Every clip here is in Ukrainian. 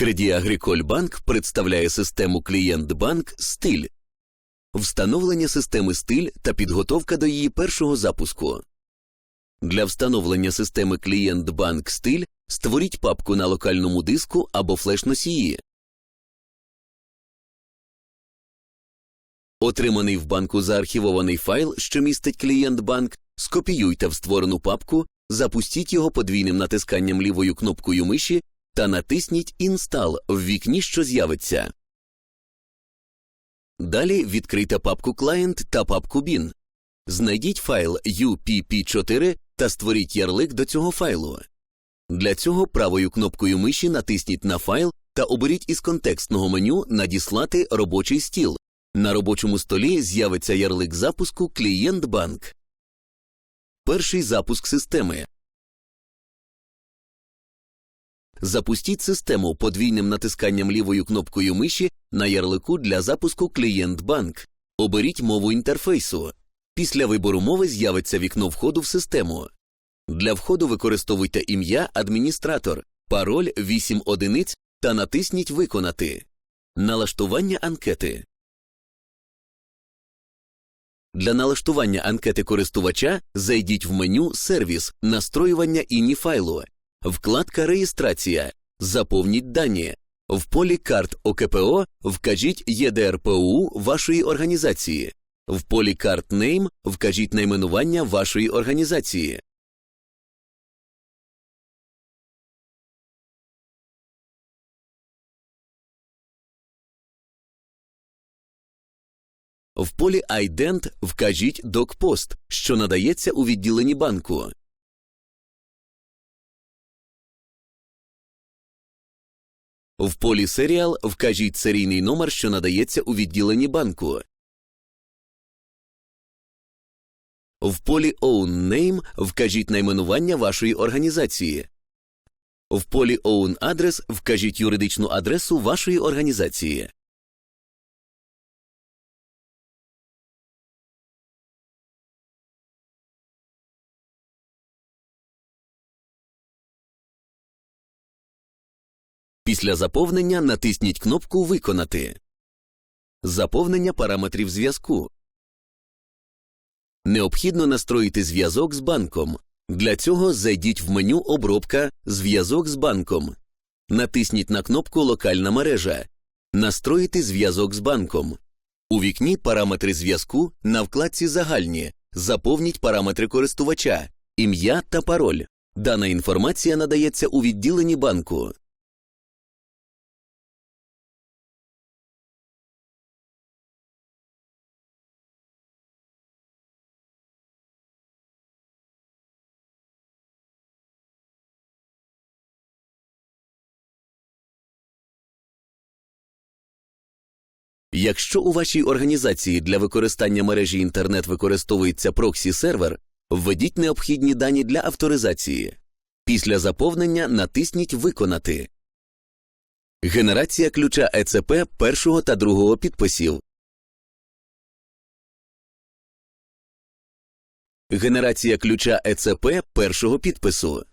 Credit Agricole Bank представляє систему Клієнт Банк Стиль, встановлення системи стиль та підготовка до її першого запуску. Для встановлення системи Клієнт Банк Стиль створіть папку на локальному диску або флеш-носії. Отриманий в банку заархівований файл, що містить клієнт банк, скопіюйте в створену папку, запустіть його подвійним натисканням лівою кнопкою миші та натисніть Install в вікні, що з'явиться. Далі відкрийте папку Client та папку Bin. Знайдіть файл UPP4 та створіть ярлик до цього файлу. Для цього правою кнопкою миші натисніть на файл та оберіть із контекстного меню Надіслати робочий стіл. На робочому столі з'явиться ярлик запуску Клієнт банк. Перший запуск системи. Запустіть систему подвійним натисканням лівою кнопкою миші на ярлику для запуску Клієнт банк. Оберіть мову інтерфейсу. Після вибору мови з'явиться вікно входу в систему. Для входу використовуйте ім'я адміністратор, пароль 8 одиниць та натисніть Виконати. Налаштування анкети. Для налаштування анкети користувача зайдіть в меню Сервіс, настроювання іні файлу, вкладка Реєстрація. Заповніть дані. В полі карт ОКПО вкажіть ЄДРПУ вашої організації. В полі карт Name вкажіть найменування вашої організації. В полі Ident вкажіть DocPost, що надається у відділенні банку. В полі серіал вкажіть серійний номер, що надається у відділенні банку. В полі Own Name вкажіть найменування вашої організації. В полі Own Address вкажіть юридичну адресу вашої організації. Після заповнення натисніть кнопку Виконати. Заповнення параметрів зв'язку. Необхідно настроїти зв'язок з банком. Для цього зайдіть в меню Обробка Зв'язок з банком. Натисніть на кнопку Локальна мережа. Настроїти зв'язок з банком. У вікні Параметри зв'язку на вкладці Загальні. Заповніть параметри користувача, ім'я та пароль. Дана інформація надається у відділенні банку. Якщо у вашій організації для використання мережі інтернет використовується проксі-сервер, введіть необхідні дані для авторизації. Після заповнення натисніть Виконати. Генерація ключа ЕЦП першого та другого підписів. Генерація ключа ЕЦП першого підпису.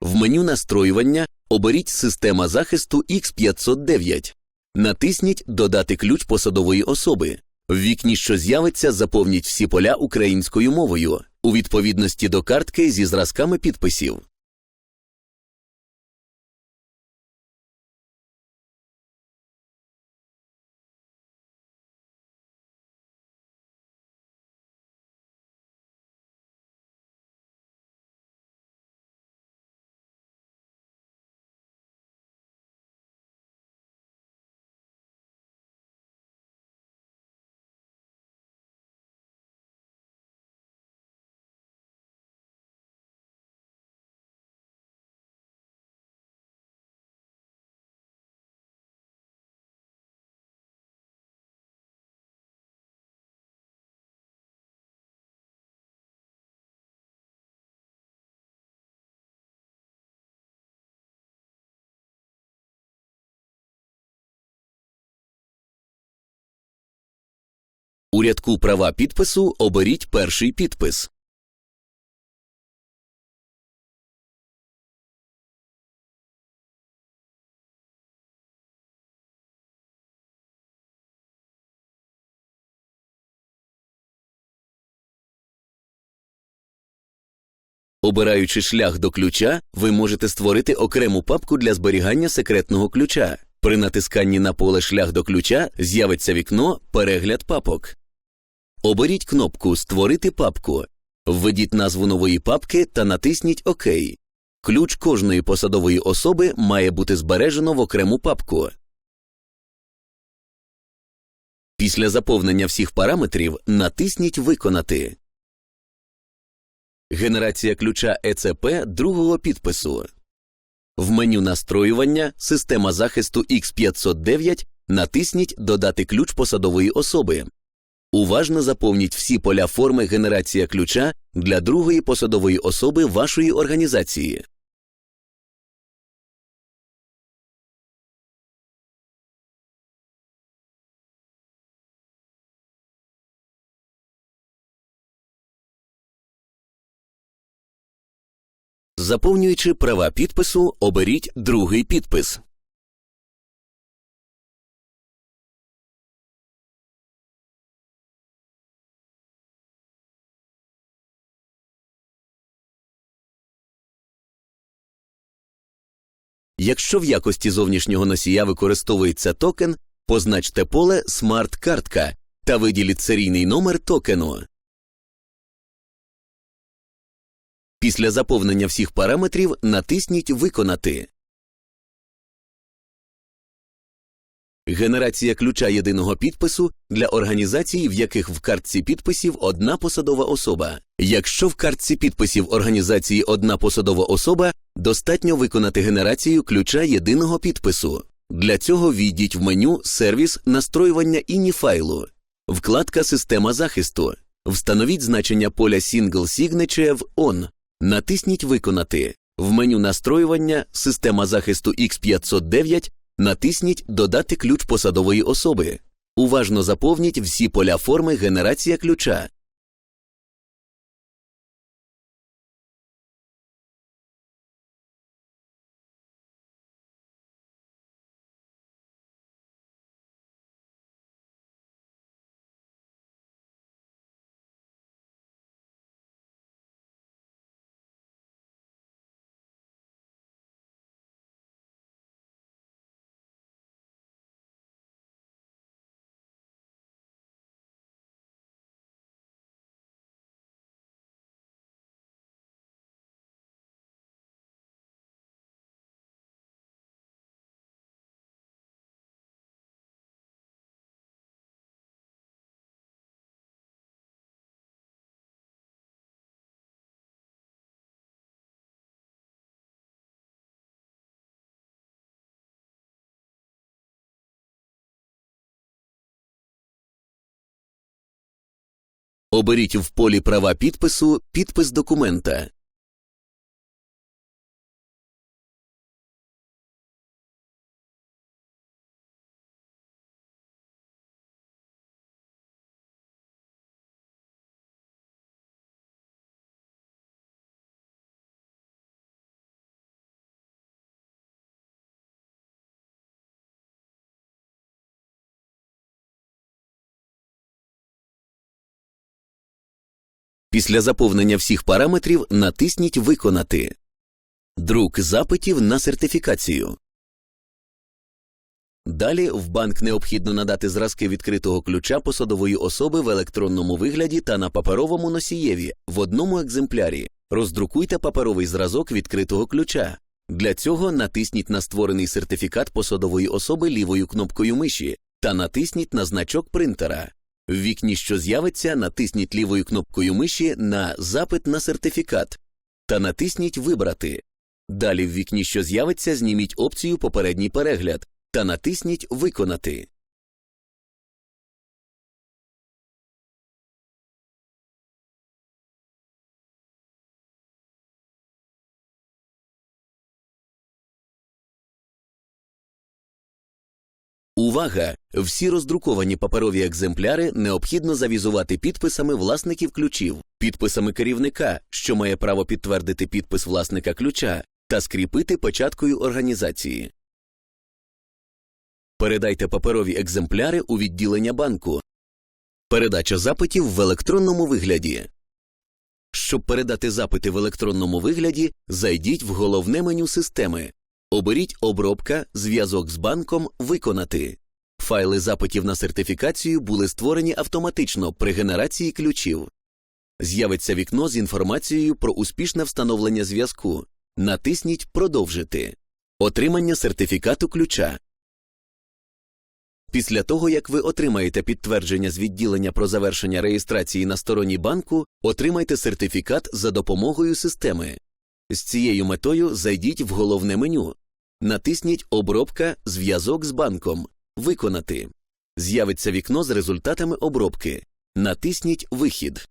В меню настроювання оберіть Система захисту X509. Натисніть Додати ключ посадової особи. В вікні, що з'явиться, заповніть всі поля українською мовою у відповідності до картки зі зразками підписів. У рядку права підпису оберіть перший підпис. Обираючи шлях до ключа, ви можете створити окрему папку для зберігання секретного ключа. При натисканні на поле шлях до ключа з'явиться вікно Перегляд папок. Оберіть кнопку Створити папку. Введіть назву нової папки та натисніть ОК. Ключ кожної посадової особи має бути збережено в окрему папку. Після заповнення всіх параметрів натисніть Виконати. Генерація ключа ЕЦП другого підпису. В меню настроювання Система захисту X509 натисніть Додати ключ посадової особи. Уважно заповніть всі поля форми генерація ключа для другої посадової особи вашої організації. Заповнюючи права підпису, оберіть другий підпис. Якщо в якості зовнішнього носія використовується токен, позначте поле «Смарт-картка» та виділіть серійний номер токену. Після заповнення всіх параметрів натисніть Виконати. Генерація ключа єдиного підпису для організацій, в яких в картці підписів одна посадова особа. Якщо в картці підписів організації одна посадова особа, достатньо виконати генерацію ключа єдиного підпису. Для цього війдіть в меню Сервіс настроювання іні файлу, вкладка Система захисту. Встановіть значення поля Single Signature в ON. Натисніть Виконати. В меню настроювання Система захисту X509 натисніть Додати ключ посадової особи. Уважно заповніть всі поля форми генерація ключа. Оберіть в полі права підпису підпис документа. Після заповнення всіх параметрів натисніть Виконати. Друк запитів на сертифікацію. Далі в банк необхідно надати зразки відкритого ключа посадової особи в електронному вигляді та на паперовому носієві в одному екземплярі. Роздрукуйте паперовий зразок відкритого ключа. Для цього натисніть на створений сертифікат посадової особи лівою кнопкою миші та натисніть на значок принтера. В вікні, що з'явиться, натисніть лівою кнопкою миші на Запит на сертифікат та натисніть Вибрати. Далі в вікні, що з'явиться, зніміть опцію Попередній перегляд та натисніть Виконати. Увага! Всі роздруковані паперові екземпляри необхідно завізувати підписами власників ключів, підписами керівника, що має право підтвердити підпис власника ключа, та скріпити печаткою організації. Передайте паперові екземпляри у відділення банку. Передача запитів в електронному вигляді. Щоб передати запити в електронному вигляді, зайдіть в головне меню системи. Оберіть Обробка, зв'язок з банком Виконати. Файли запитів на сертифікацію були створені автоматично при генерації ключів. З'явиться вікно з інформацією про успішне встановлення зв'язку. Натисніть Продовжити. Отримання сертифікату ключа. Після того, як ви отримаєте підтвердження з відділення про завершення реєстрації на стороні банку, отримайте сертифікат за допомогою системи. З цією метою зайдіть в головне меню. Натисніть Обробка Зв'язок з банком. Виконати. З'явиться вікно з результатами обробки. Натисніть Вихід.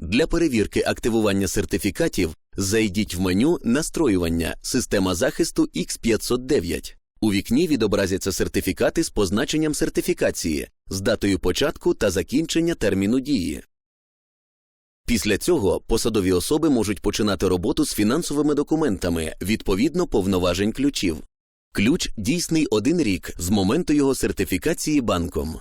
Для перевірки активування сертифікатів зайдіть в меню Настроювання Система захисту X509. У вікні відобразяться сертифікати з позначенням сертифікації, з датою початку та закінчення терміну дії. Після цього посадові особи можуть починати роботу з фінансовими документами відповідно повноважень ключів. Ключ дійсний один рік з моменту його сертифікації банком.